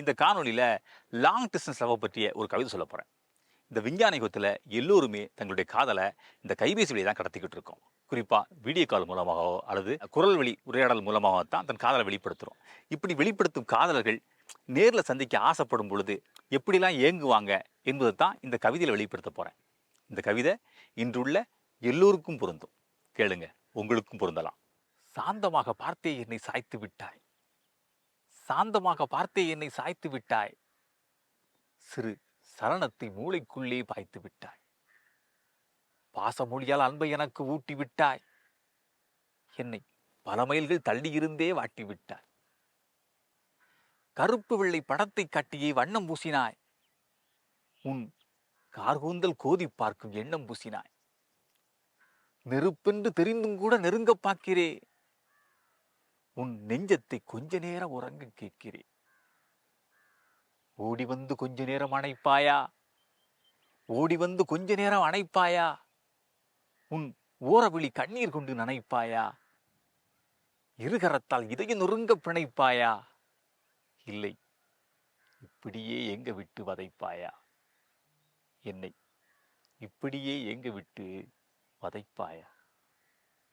இந்த காணொலியில் long distance love பற்றிய ஒரு கவிதை சொல்ல போகிறேன் இந்த விஞ்ஞான யுகத்தில் எல்லோருமே தங்களுடைய காதலை இந்த கைபேசி வழியை தான் கடத்திக்கிட்டு இருக்கோம். குறிப்பாக வீடியோ கால் மூலமாகவோ அல்லது குரல் வழி உரையாடல் மூலமாக தான் தன் காதலை வெளிப்படுத்துகிறோம் இப்படி வெளிப்படுத்தும் காதலர்கள் நேரில் சந்திக்க ஆசைப்படும் பொழுது எப்படிலாம் ஏங்குவாங்க என்பது தான் இந்த கவிதையில் வெளிப்படுத்த போகிறேன் இந்த கவிதை இன்றுள்ள எல்லோருக்கும் பொருந்தும். கேளுங்க உங்களுக்கும் பொருந்தலாம். சாந்தமாக பார்த்தே என்னை சாய்த்து விட்டாய். சாந்தமாக பார்த்தே என்னை சாய்த்து விட்டாய். சிறு சலனத்தை மூளைக்குள்ளே பாய்த்து விட்டாய். பாசமொழியால் அன்பை எனக்கு ஊட்டி விட்டாய். என்னை பல மைல்கள் தள்ளியிருந்தே வாட்டி விட்டாய். கருப்பு வெள்ளை படத்தை கட்டியே வண்ணம் பூசினாய். உன் கார்கூந்தல் கோதி பார்க்கும் எண்ணம் பூசினாய். நெருப்பென்று தெரிந்தும் கூட நெருங்க பார்க்கிறே. உன் நெஞ்சத்தை கொஞ்ச நேரம் உறங்க கேட்கிறேன். ஓடி வந்து கொஞ்ச நேரம் அணைப்பாயா? ஓடி வந்து கொஞ்ச நேரம் அணைப்பாயா? உன் ஓரவிழி கண்ணீர் கொண்டு நனைப்பாயா? இருகரத்தால் இதய நொறுங்க பிணைப்பாயா? இல்லை இப்படியே எங்க விட்டு வதைப்பாயா? என்னை இப்படியே எங்க விட்டு வதைப்பாயா?